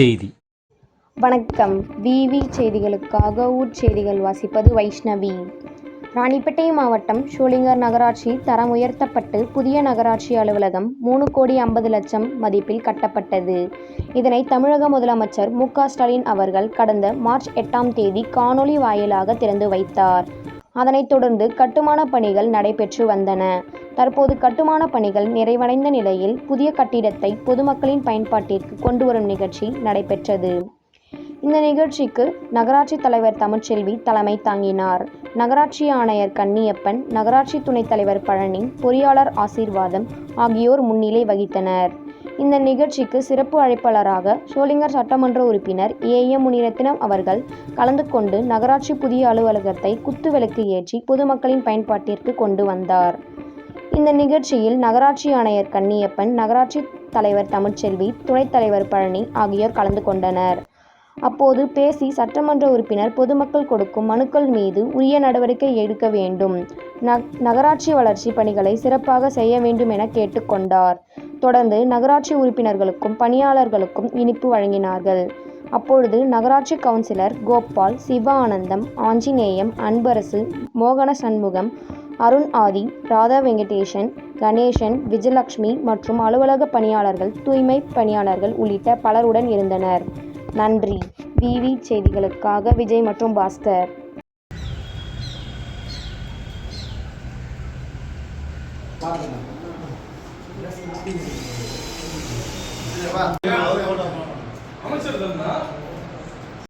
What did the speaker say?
செய்தி. வணக்கம். விவி செய்திகளுக்காக ஊர் செய்திகள் வாசிப்பது வைஷ்ணவி. ராணிப்பேட்டை மாவட்டம் ஷோலிங்கர் நகராட்சி தரம் உயர்த்தப்பட்டு புதிய நகராட்சி அலுவலகம் மூணு கோடி ஐம்பது லட்சம் மதிப்பில் கட்டப்பட்டது. இதனை தமிழக முதலமைச்சர் மு. ஸ்டாலின் அவர்கள் கடந்த மார்ச் எட்டாம் தேதி காணொலி வாயிலாக திறந்து வைத்தார். அதனைத் தொடர்ந்து கட்டுமான பணிகள் நடைபெற்று வந்தன. தற்போது கட்டுமான பணிகள் நிறைவடைந்த நிலையில் புதிய கட்டிடத்தை பொதுமக்களின் பயன்பாட்டிற்கு கொண்டு வரும் நிகழ்ச்சி நடைபெற்றது. இந்த நிகழ்ச்சிக்கு நகராட்சி தலைவர் தமிழ்ச்செல்வி தலைமை தாங்கினார். நகராட்சி ஆணையர் கன்னியப்பன் நகராட்சி துணைத் தலைவர் பழனி பொறியாளர் ஆசீர்வாதம் ஆகியோர் முன்னிலை வகித்தனர். இந்த நிகழ்ச்சிக்கு சிறப்பு அழைப்பாளராக சோளிங்கர் சட்டமன்ற உறுப்பினர் ஏ. எம் முனிரத்தினம் அவர்கள் கலந்து கொண்டு நகராட்சி புதிய அலுவலகத்தை குத்துவிளக்கு ஏற்றி பொதுமக்களின் பயன்பாட்டிற்கு கொண்டு வந்தார். இந்த நிகழ்ச்சியில் நகராட்சி ஆணையர் கன்னியப்பன் நகராட்சி தலைவர் தமிழ்ச்செல்வி துணைத் தலைவர் பழனி ஆகியோர் கலந்து கொண்டனர். அப்போது பேசி சட்டமன்ற உறுப்பினர் பொதுமக்கள் கொடுக்கும் மனுக்கள் மீது உரிய நடவடிக்கை எடுக்க வேண்டும். ந- நகராட்சி வளர்ச்சி பணிகளை சிறப்பாக செய்ய வேண்டும் என கேட்டுக்கொண்டார் தொடர்ந்து நகராட்சி உறுப்பினர்களுக்கும் பணியாளர்களுக்கும் இனிப்பு வழங்கினார்கள். அப்பொழுது நகராட்சி கவுன்சிலர் கோபால் சிவா ஆனந்தம் ஆஞ்சநேயம் அன்பரசு மோகன சண்முகம் அருண் ஆதி ராதா வெங்கடேஷன் கணேசன் விஜயலட்சுமி மற்றும் அலுவலக பணியாளர்கள் தூய்மை பணியாளர்கள் உள்ளிட்ட பலருடன் இருந்தனர். நன்றி. விவி செய்திகளுக்காக விஜய் மற்றும் பாஸ்கர். அமைச்சர்